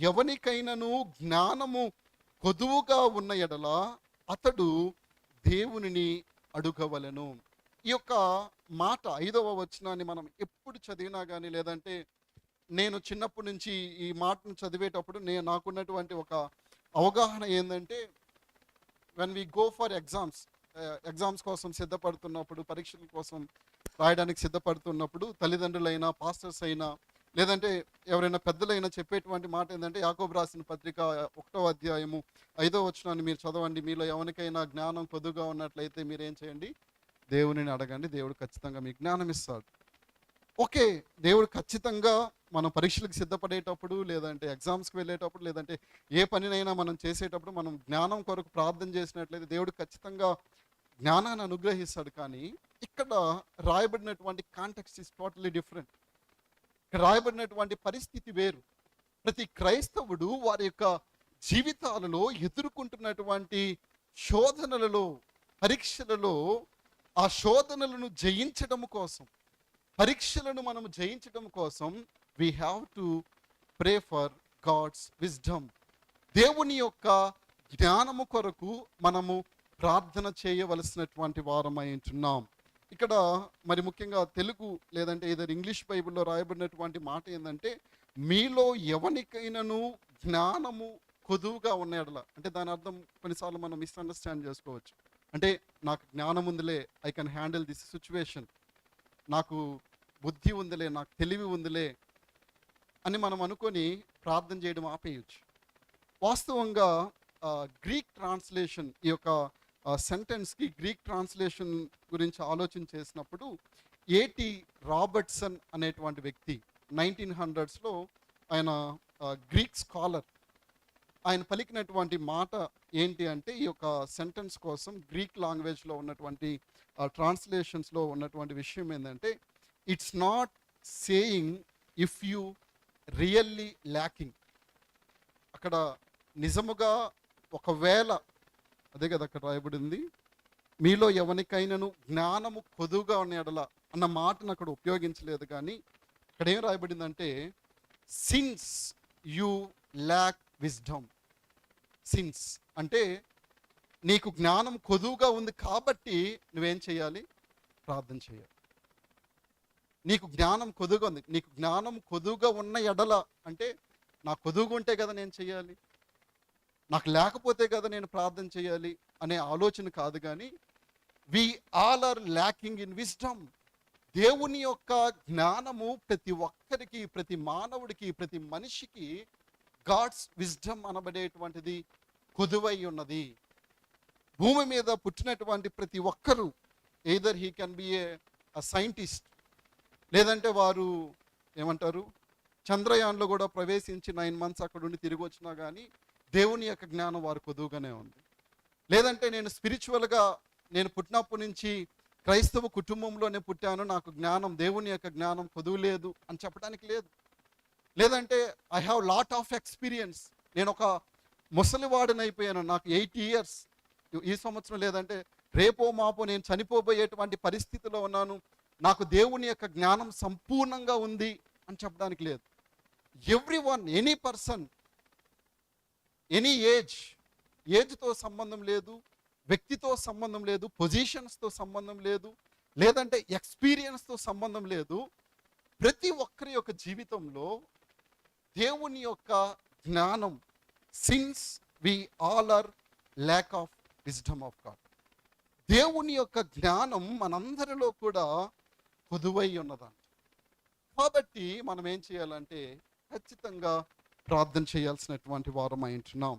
ఎవనికైనను జ్ఞానము కొదువుగా ఉన్న ఎడల అతడు దేవునిని అడుగవలెను. ఈ యొక్క మాట ఐదవ వచనాన్ని మనం ఎప్పుడు చదివినా కానీ లేదంటే నేను చిన్నప్పటి నుంచి ఈ మాటను చదివేటప్పుడు నేను నాకున్నటువంటి ఒక అవగాహన ఏంటంటే when we go for exams exams కోసం సిద్ధపడుతున్నప్పుడు పరీక్షల కోసం రాయడానికి సిద్ధపడుతున్నప్పుడు తల్లిదండ్రులైనా పాస్టర్స్ అయినా లేదంటే ఎవరైనా పెద్దలైనా చెప్పేటువంటి మాట ఏంటంటే యాకోబు రాసిన పత్రిక ఒకటో అధ్యాయము ఐదో వచనాన్ని మీరు చదవండి. మీలో ఎవరికైనా జ్ఞానం కొద్దుగా ఉన్నట్లయితే మీరు ఏం చేయండి? దేవునిని అడగండి. దేవుడు ఖచ్చితంగా మీకు జ్ఞానం ఇస్తాడు. ఓకే దేవుడు ఖచ్చితంగా మనం పరీక్షలకు సిద్ధపడేటప్పుడు లేదంటే ఎగ్జామ్స్కి వెళ్ళేటప్పుడు లేదంటే ఏ పనినైనా మనం చేసేటప్పుడు మనం జ్ఞానం కొరకు ప్రార్థన చేసినట్లయితే దేవుడు ఖచ్చితంగా జ్ఞానాన్ని అనుగ్రహిస్తాడు. కానీ ఇక్కడ రాయబడినటువంటి కాంటెక్స్ట్ ఇస్ టోటలీ డిఫరెంట్. ఇక్కడ రాయబడినటువంటి పరిస్థితి వేరు. ప్రతి క్రైస్తవుడు వారి యొక్క జీవితాలలో ఎదుర్కొంటున్నటువంటి శోధనలలో పరీక్షలలో ఆ శోధనలను జయించడం కోసం పరీక్షలను మనం జయించడం కోసం we have to pray for God's wisdom దేవుని యొక్క జ్ఞానము కొరకు మనము ప్రార్థన చేయవలసినటువంటి వారమై ఉంటున్నాం. ఇక్కడ మరి ముఖ్యంగా తెలుగు లేదంటే ఏదైనా ఇంగ్లీష్ బైబిల్లో రాయబడినటువంటి మాట ఏంటంటే మీలో ఎవరికైనాను జ్ఞానము కొదువుగా ఉన్న ఎడల అంటే దాని అర్థం కొన్నిసార్లు మనం మిస్అండర్స్టాండ్ చేసుకోవచ్చు. అంటే నాకు జ్ఞానం ఉందిలే I can handle this situation నాకు బుద్ధి ఉందిలే నాకు తెలివి ఉందిలే అని మనం అనుకొని ప్రార్థన చేయడం ఆపేయచ్చు. వాస్తవంగా గ్రీక్ ట్రాన్స్లేషన్ ఈ యొక్క సెంటెన్స్కి గ్రీక్ ట్రాన్స్లేషన్ గురించి ఆలోచన చేసినప్పుడు ఏటి రాబర్ట్సన్ అనేటువంటి వ్యక్తి నైన్టీన్ హండ్రెడ్స్లో ఆయన గ్రీక్ స్కాలర్ ఆయన పలికినటువంటి మాట ఏంటి అంటే ఈ యొక్క సెంటెన్స్ కోసం గ్రీక్ లాంగ్వేజ్లో ఉన్నటువంటి ట్రాన్స్లేషన్స్లో ఉన్నటువంటి విషయం ఏంటంటే it's not saying if you really lacking అక్కడ నిజముగా ఒకవేళ అదే కదా అక్కడ రాయబడింది. మీలో ఎవరికైనాను జ్ఞానము కొదువుగా ఉన్న ఎడల అన్న మాటను అక్కడ ఉపయోగించలేదు కానీ ఇక్కడ ఏం రాయబడిందంటే since you lack wisdom since అంటే నీకు జ్ఞానం కొదువుగా ఉంది కాబట్టి నువ్వేం చేయాలి? ప్రార్థన చేయాలి. నీకు జ్ఞానం కొదువుగా ఉంది. నీకు జ్ఞానం కొదువుగా ఉన్న ఎడల అంటే నా కొదువుగా ఉంటే కదా నేను చేయాలి? నాకు లేకపోతే కదా నేను ప్రార్థన చేయాలి అనే ఆలోచన కాదు కానీ we all are lacking in wisdom దేవుని యొక్క జ్ఞానము ప్రతి ఒక్కరికి ప్రతి మానవుడికి ప్రతి మనిషికి గాడ్స్ విజ్డమ్ అనబడేటువంటిది కొదువై ఉన్నది. భూమి మీద పుట్టినటువంటి ప్రతి ఒక్కరూ either he can be a scientist లేదంటే వారు ఏమంటారు చంద్రయాన్లో కూడా ప్రవేశించి నైన్ మంత్స్ అక్కడ ఉండి తిరిగి వచ్చినా కానీ దేవుని యొక్క జ్ఞానం వారు కొదువుగానే ఉంది. లేదంటే నేను స్పిరిచువల్గా నేను పుట్టినప్పటి నుంచి క్రైస్తవ కుటుంబంలోనే పుట్టాను నాకు జ్ఞానం దేవుని యొక్క జ్ఞానం కొదువు లేదు అని చెప్పడానికి లేదు. లేదంటే I have lot of experience నేను ఒక ముసలివాడిని అయిపోయాను నాకు ఎయిట్ ఇయర్స్ ఈ సంవత్సరం లేదంటే రేపో మాపో నేను చనిపోబోయేటువంటి పరిస్థితిలో ఉన్నాను. నాకు దేవుని యొక్క జ్ఞానం సంపూర్ణంగా ఉంది అని చెప్పడానికి లేదు. Everyone any person any age ఏజ్తో సంబంధం లేదు వ్యక్తితో సంబంధం లేదు పొజిషన్స్తో సంబంధం లేదు లేదంటే ఎక్స్పీరియన్స్తో సంబంధం లేదు ప్రతి ఒక్కరి యొక్క జీవితంలో దేవుని యొక్క జ్ఞానం since we all are lack of wisdom of God దేవుని యొక్క జ్ఞానం మనందరిలో కూడా కొదువై ఉన్నదంట. కాబట్టి మనం ఏం చేయాలంటే ఖచ్చితంగా ప్రార్థన చేయాల్సినటువంటి వారం ఉంటున్నాం.